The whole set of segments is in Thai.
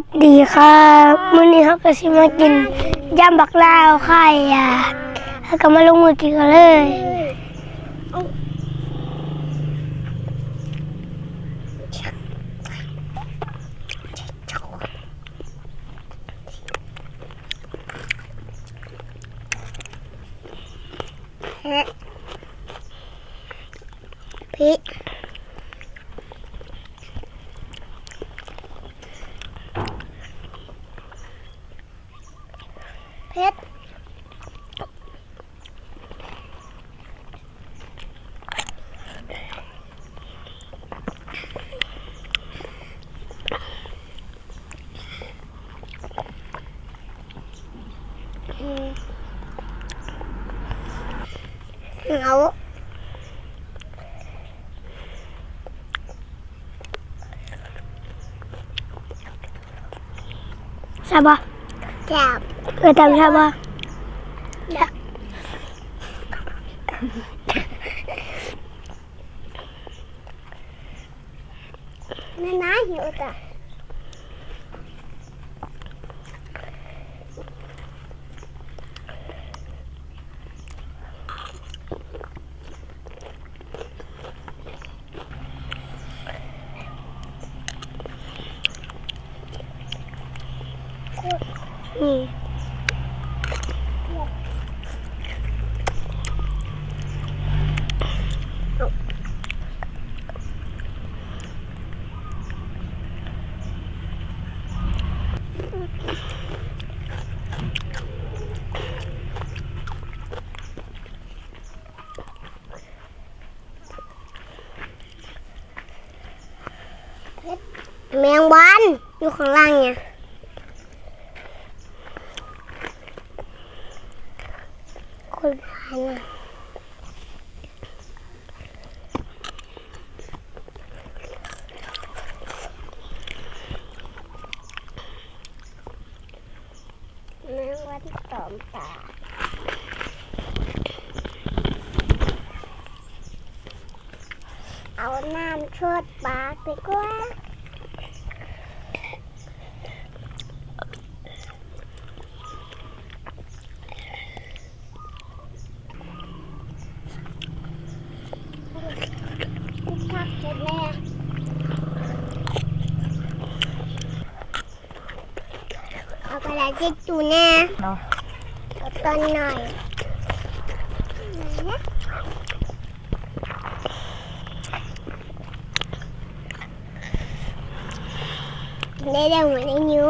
วัสดีครับมื้อนี้เขาก็สิมากินยำบักลาวไข่อะแล้วก็มาลงมือกินกันเลยพริก เผ็ดอืมเอาใช่ปะ จับเออตามใช่ปะแม่น้าหิวจ้ะ แมงวันอยู่ข้างล่างเนี่ย คนพันอะแมงวันตอมตาเอาน้ำชดปากดีกว่า พักเสร็จแล้วเอากระดาษทิชชู่แน่เอาต้นหน่อยได้เร็วเหมือนไอ้นิ้ว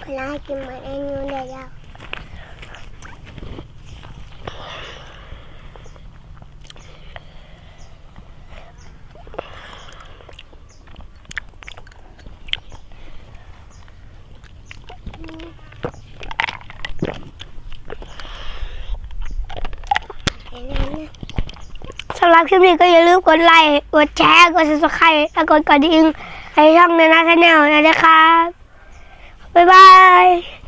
เวลากินเหมือนไอ้นิ้วได้แล้ว สำห รับคลิปนี้ก็อย่าลืมกดไลค์กดแชร์กด subscribe แล้วกดกระดิ่งให้ช่องในหน้าชาแนลนะครับบ๊ายบาย